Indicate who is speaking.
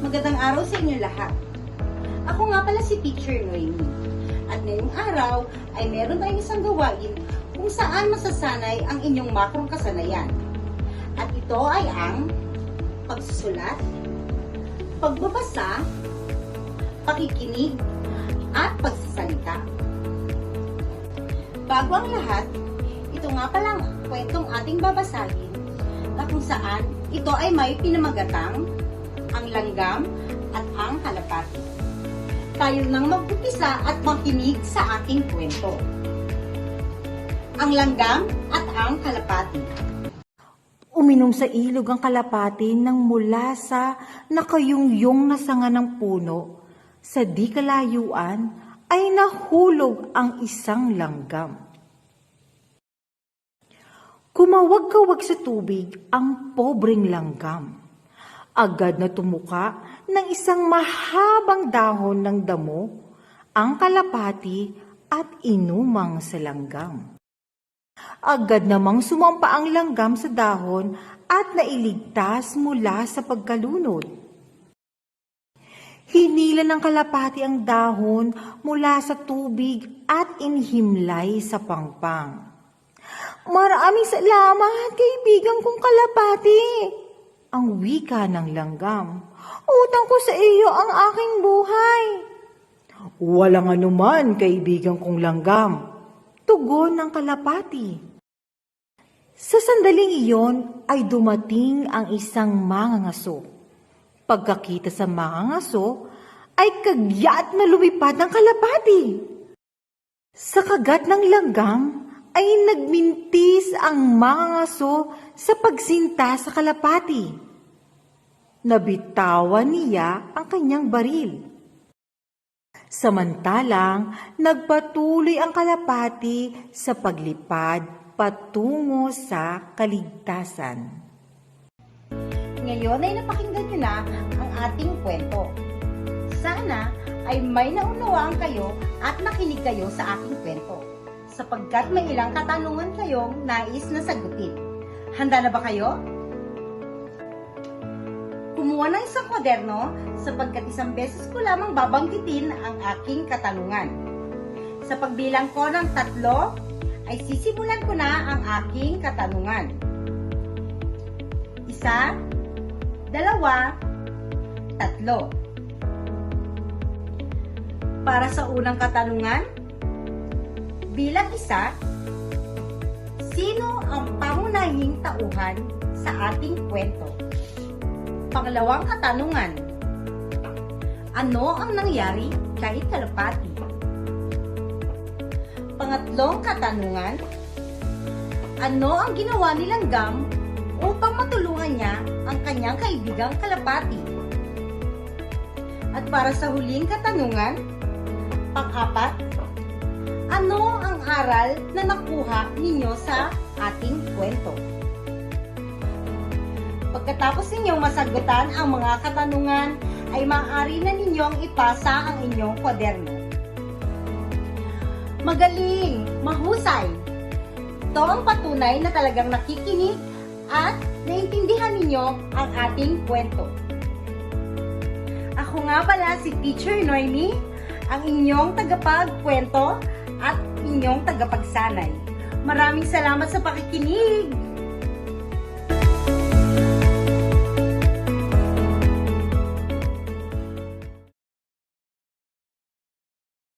Speaker 1: Magandang araw sa inyo lahat. Ako nga pala si Teacher Noemi. At ngayong araw ay meron tayong isang gawain kung saan masasanay ang inyong makrong kasanayan. At ito ay ang pagsusulat, pagbabasa, pakikinig, at pagsasalita. Bago ang lahat, ito nga palang kwentong ating babasahin na kung saan ito ay may pinamagatang ang langgam at ang kalapati. Tayo nang mag-umpisa at makinig sa aking kwento. Ang langgam at ang kalapati.
Speaker 2: Uminom sa ilog ang kalapati nang mula sa nakayungyong na sanga ng puno. Sa di kalayuan ay nahulog ang isang langgam. Kumawag-kawag sa tubig ang pobreng langgam. Agad na tumuka ng isang mahabang dahon ng damo ang kalapati at inumang sa langgam. Agad namang sumampa ang langgam sa dahon at nailigtas mula sa pagkalunod. Hinila ng kalapati ang dahon mula sa tubig at inhimlay sa pangpang. Maraming salamat, kaibigan kong kalapati. Ang wika ng langgam. Utang ko sa iyo ang aking buhay. Walang anuman, kaibigan kong langgam. Tugon ng kalapati. Sa sandaling iyon ay dumating ang isang mangangaso. Pagkakita sa mangangaso, ay kagyat na lumipad ng kalapati. Sa kagat ng langgam, ay nagmintis ang mangangaso sa pagsinta sa kalapati. Nabitawan niya ang kanyang baril. Samantalang, nagpatuloy ang kalapati sa paglipad patungo sa kaligtasan.
Speaker 1: Ngayon ay napakinggan nyo na ang ating kwento. Sana ay may naunawaan kayo at nakinig kayo sa aking kwento sapagkat may ilang katanungan kayong nais na sagutin. Handa na ba kayo? Kumuha ng isang kwaderno sapagkat isang beses ko lamang babanggitin ang aking katanungan. Sa pagbilang ko ng tatlo, ay sisimulan ko na ang aking katanungan. Isa, dalawa, tatlo. Para sa unang katanungan, bilang isa, sino ang pangunahing tauhan sa ating kwento? Pangalawang katanungan, ano ang nangyari kay Kalapati? Pangatlong katanungan, ano ang ginawa ni Langgam upang matulungan niya ang kanyang kaibigang Kalapati? At para sa huling katanungan, pang-apat, ang aral na nakuha ninyo sa ating kwento? Pagkatapos ninyong masagutan ang mga katanungan, ay maaari na ninyong ipasa ang inyong kwaderno. Magaling! Mahusay! Ito ang patunay na talagang nakikinig at naintindihan ninyo ang ating kwento. Ako nga pala si Teacher Noemi, ang inyong tagapagkwento at inyong tagapagsanay. Maraming salamat sa pakikinig!